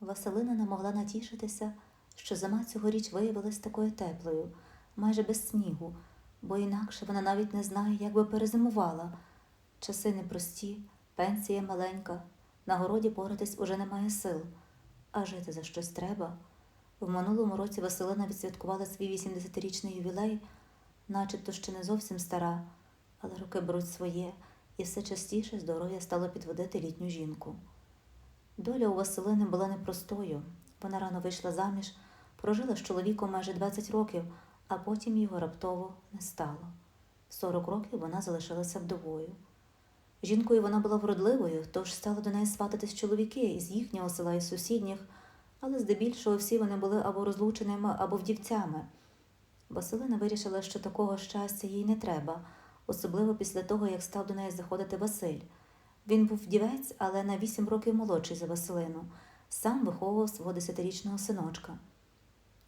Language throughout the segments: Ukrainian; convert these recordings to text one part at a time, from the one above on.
Василина не могла натішитися, що зима цьогоріч виявилась такою теплою, майже без снігу, бо інакше вона навіть не знає, як би перезимувала. Часи непрості, пенсія маленька, на городі поратись уже немає сил, а жити за щось треба. В минулому році Василина відсвяткувала свій 80-річний ювілей, начебто ще не зовсім стара, але роки беруть своє, і все частіше здоров'я стало підводити літню жінку. Доля у Василини була непростою. Вона рано вийшла заміж, прожила з чоловіком майже 20 років, а потім його раптово не стало. В 40 років вона залишилася вдовою. Жінкою вона була вродливою, тож стали до неї свататись чоловіки із їхнього села і сусідніх, але здебільшого всі вони були або розлученими, або вдівцями. Василина вирішила, що такого щастя їй не треба, особливо після того, як став до неї заходити Василь. Він був вдівець, але на вісім років молодший за Василину, сам виховував свого десятирічного синочка.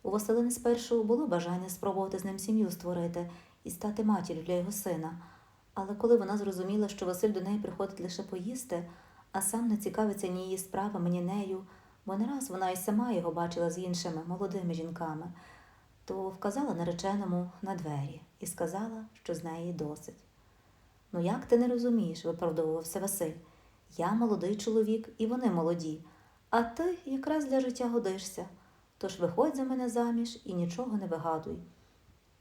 У Василини спершу було бажання спробувати з ним сім'ю створити і стати матір'ю для його сина. Але коли вона зрозуміла, що Василь до неї приходить лише поїсти, а сам не цікавиться ні її справами, ні нею, бо не раз вона й сама його бачила з іншими молодими жінками, то вказала нареченому на двері і сказала, що з неї досить. Ну як ти не розумієш, виправдовувався Василь. Я молодий чоловік, і вони молоді, а ти якраз для життя годишся. Тож виходь за мене заміж і нічого не вигадуй.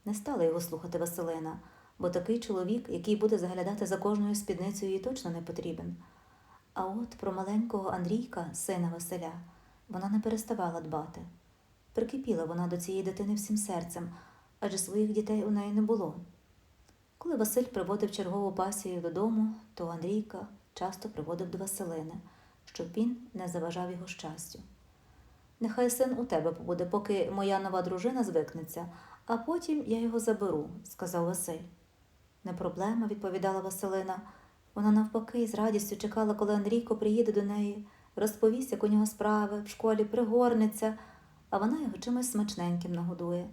Не стала його слухати Василина, бо такий чоловік, який буде заглядати за кожною спідницею, їй точно не потрібен. А от про маленького Андрійка, сина Василя, вона не переставала дбати. Прикипіла вона до цієї дитини всім серцем, адже своїх дітей у неї не було. Коли Василь приводив чергову пасію додому, то Андрійка часто приводив до Василини, щоб він не заважав його щастю. Нехай син у тебе побуде, поки моя нова дружина звикнеться, а потім я його заберу, сказав Василь. Не проблема, відповідала Василина. Вона навпаки з радістю чекала, коли Андрійко приїде до неї, розповість, як у нього справи, в школі пригорниться, а вона його чимось смачненьким нагодує.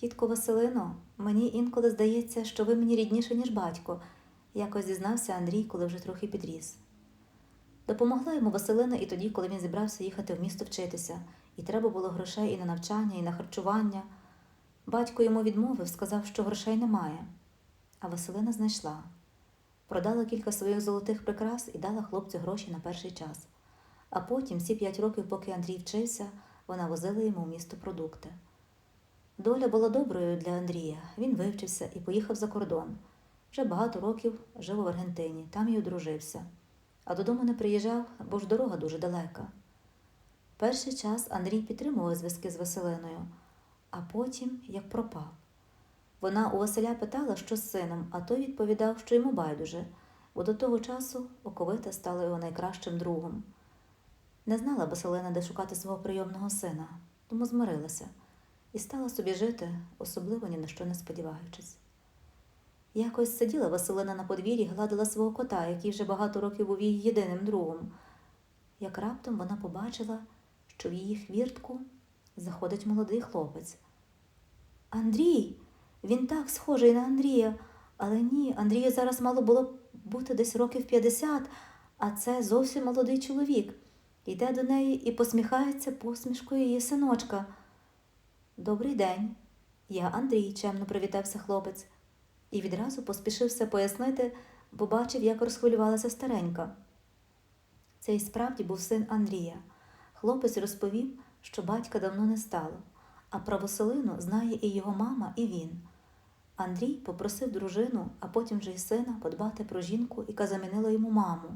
Тітко Василино, мені інколи здається, що ви мені рідніше, ніж батько, якось зізнався Андрій, коли вже трохи підріс. Допомогла йому Василина і тоді, коли він зібрався їхати в місто вчитися, і треба було грошей і на навчання, і на харчування. Батько йому відмовив, сказав, що грошей немає. А Василина знайшла. Продала кілька своїх золотих прикрас і дала хлопцю гроші на перший час. А потім, всі п'ять років, поки Андрій вчився, вона возила йому в місто продукти. Доля була доброю для Андрія. Він вивчився і поїхав за кордон. Вже багато років жив у Аргентині, там і одружився. А додому не приїжджав, бо ж дорога дуже далека. Перший час Андрій підтримував зв'язки з Василиною, а потім як пропав. Вона у Василя питала, що з сином, а той відповідав, що йому байдуже, бо до того часу оковита стала його найкращим другом. Не знала Василина, де шукати свого прийомного сина, тому змирилася і стала собі жити, особливо ні на що не сподіваючись. Якось сиділа Василина на подвір'ї, гладила свого кота, який вже багато років був її єдиним другом. Як раптом вона побачила, що в її хвіртку заходить молодий хлопець. Андрій, він так схожий на Андрія, але ні, Андрію зараз мало було бути десь років 50, а це зовсім молодий чоловік. Йде до неї і посміхається посмішкою її синочка. Добрий день, я Андрій, чемно привітався хлопець, і відразу поспішився пояснити, бо бачив, як розхвилювалася старенька. Це й справді був син Андрія. Хлопець розповів, що батька давно не стало, а про Василину знає і його мама, і він. Андрій попросив дружину, а потім вже й сина подбати про жінку, яка замінила йому маму.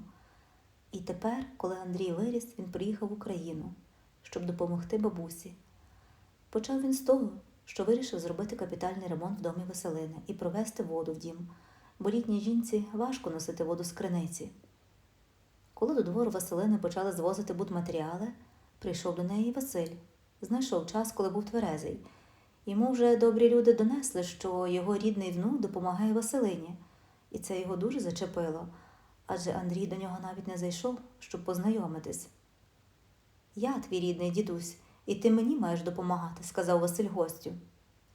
І тепер, коли Андрій виріс, він приїхав в Україну, щоб допомогти бабусі. Почав він з того, що вирішив зробити капітальний ремонт в домі Василини і провести воду в дім, бо літній жінці важко носити воду з криниці. Коли до двору Василини почали звозити будматеріали, прийшов до неї Василь. Знайшов час, коли був тверезий. Йому вже добрі люди донесли, що його рідний внук допомагає Василині, і це його дуже зачепило, адже Андрій до нього навіть не зайшов, щоб познайомитись. Я твій рідний дідусь, і ти мені маєш допомагати, сказав Василь гостю.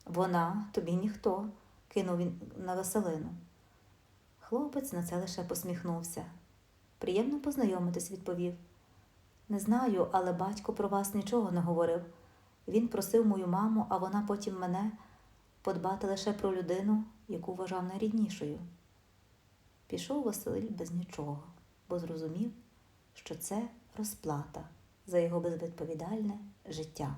Вона тобі ніхто, кинув він на Василину. Хлопець на це лише посміхнувся. Приємно познайомитись, відповів. Не знаю, але батько про вас нічого не говорив. Він просив мою маму, а вона потім мене подбати лише про людину, яку вважав найріднішою. Пішов Василь без нічого, бо зрозумів, що це розплата за його безвідповідальне життя.